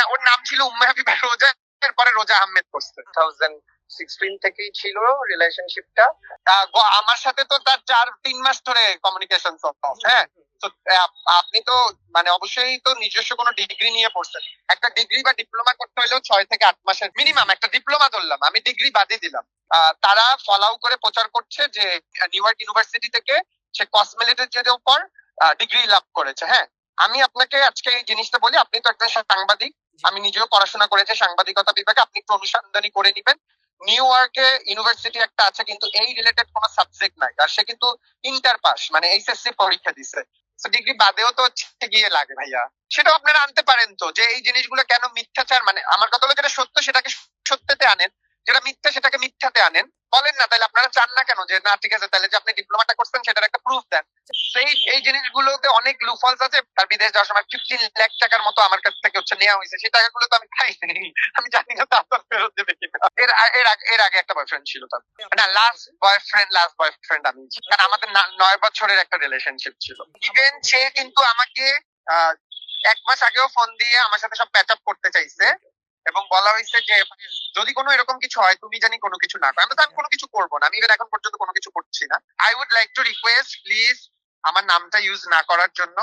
না ওর নাম ছিল উম্মে হাবিবা রোজা এরপরে রোজা আহমেদ করছে। সিক্সটিন থেকেই ছিল রিলেশনশিপটা আমার সাথে তো তার চার তিন মাস ধরে কমিউনিকেশন হ্যাঁ? তো আপনি তো মানে অবশ্যই তো নিজস্ব কোনো ডিগ্রি নিয়ে পড়ছেন। একটা ডিগ্রি বা ডিপ্লোমা করতে হলেও ছয় থেকে আট মাসের মিনিমাম একটা ডিপ্লোমা ধরলাম আমি ডিগ্রি বাদই দিলাম। তারা ফলাও করে প্রচার করছে যে নিউ ইয়র্ক ইউনিভার্সিটি থেকে সে কসমেটিক্সের উপর ডিগ্রি লাভ করেছে হ্যাঁ? আমি আপনাকে আজকে এই জিনিসটা বলি আপনি তো একটা সাংবাদিক আমি নিজেও পড়াশোনা করেছি, সাংবাদিকতা বিভাগে। আপনি একটু অনুসন্ধানী করে নিবেন। নিউ ইয়র্কে ইউনিভার্সিটি একটা আছে, কিন্তু এই রিলেটেড কোনো সাবজেক্ট নাই। আর সে কিন্তু ইন্টার পাস মানে এইচএসসি পরীক্ষা দিছে। ডিগ্রি বাদেও তো গিয়ে লাগে ভাইয়া। সেটাও আপনারা আনতে পারেন তো, যে এই জিনিসগুলো কেন মিথ্যাচার মানে আমার কথা হলো যেটা সত্য, সেটাকে সত্যতে আনেন। যেটা মিথ্যা, সেটাকে মিথ্যাতে আনেন। বলেন না, তাহলে আপনারা চান না কেন যে, না, ঠিক আছে, তাহলে যে আপনি ডিপ্লোমাটা করছেন, সেটার একটা প্রুফ দেন। সেই এই জিনিসগুলোতে অনেক লুফলস আছে তার বিদেশ যাওয়ার সময় ফিফটিন লাখ টাকার মতো আমার কাছ থেকে হচ্ছে নেওয়া হয়েছে। সেই টাকাগুলো তো আমি খাই আমি জানি না ফেরত দেবে কিনা। এর এর আগে একটা বয়ফ্রেন্ড ছিল তার। না লাস্ট বয়ফ্রেন্ড লাস্ট বয়ফ্রেন্ড আমি। কারণ আমাদের নয় বছরের একটা রিলেশনশিপ ছিল। ইভেন সে কিন্তু আমাকে এক মাস আগেও ফোন দিয়ে আমার সাথে সব প্যাচ আপ করতে চাইছে। এবং বলা হয়েছে যে যদি কোনো এরকম কিছু হয়, তুমি জানি কোনো কিছু না করো। আমি তো আমি কোনো কিছু করব না। আমি এখন পর্যন্ত কোনো কিছু করছি না। I would like to request please আমার নামটা ইউজ না করার জন্য